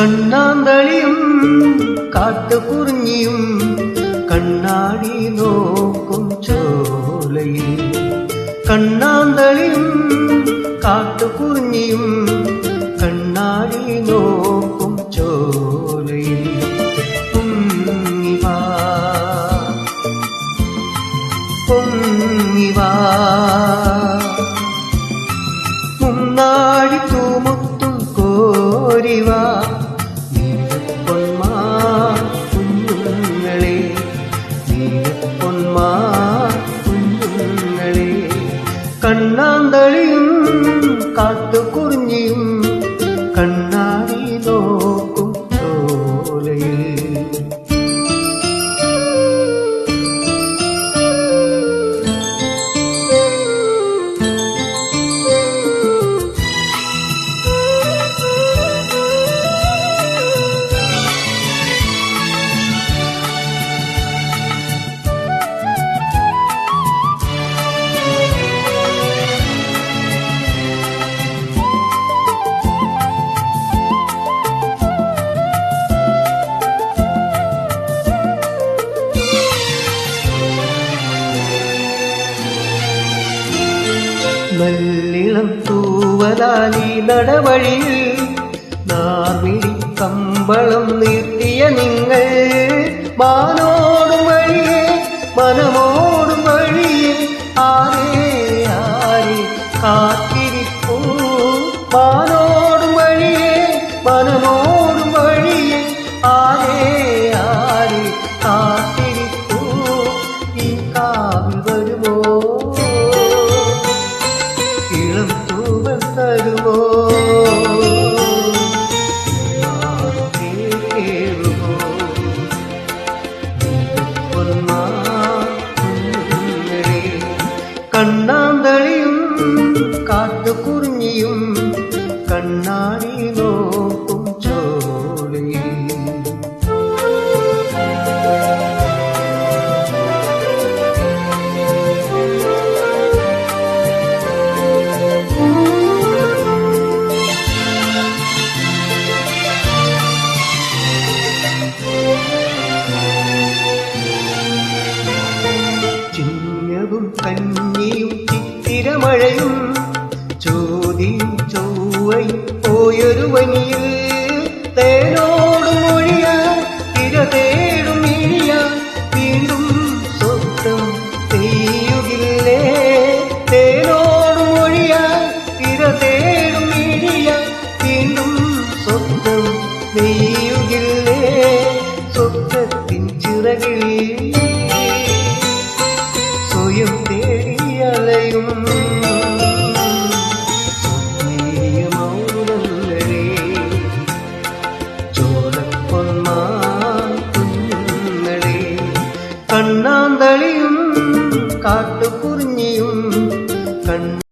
കണ്ണാന്തളിയും കാട്ടുകുറിഞ്ഞിയും കണ്ണാടി നോക്കും ചോലയിൽ. കണ്ണാന്തളിയും കാട്ടുകുറിഞ്ഞിയും കണ്ണാടി നോക്കും ചോലയിൽ. പൊങ്ങിവാ പൊങ്ങിവാ മുന്നാടി തൂമുത്തും കോരിവാ കാട്ടുകുറിഞ്ഞിയും കണ്ണാടി നല്ലിളം തൂവലാലി നടവഴിയിൽ നാർമിഴി കമ്പളം നീട്ടിയ നിങ്ങൾ മാനോടും വഴിയെ മനമോടും വഴിയെ ആരേ ആരെ കാത്തിരിപ്പൂ? മാനോടും കണ്ണാന്തളിയും കാട്ടുകുറിഞ്ഞിയും കണ്ണാടി നോക്കും മഴയും ചോതി ചൊവ്വൈ പോയൊരു വനിയിൽ തേനോടും മൊഴിയ തിര തേടും ഇഴിയ വീണ്ടും സ്വന്തം പെയ്യുകില്ലേ? തേനോടും മൊഴിയ തിര തേടും ഇഴിയ വീണ്ടും സ്വന്തം പെയ്യുകില്ലേ? സ്വപ്നത്തിൻ ചിറകിൽ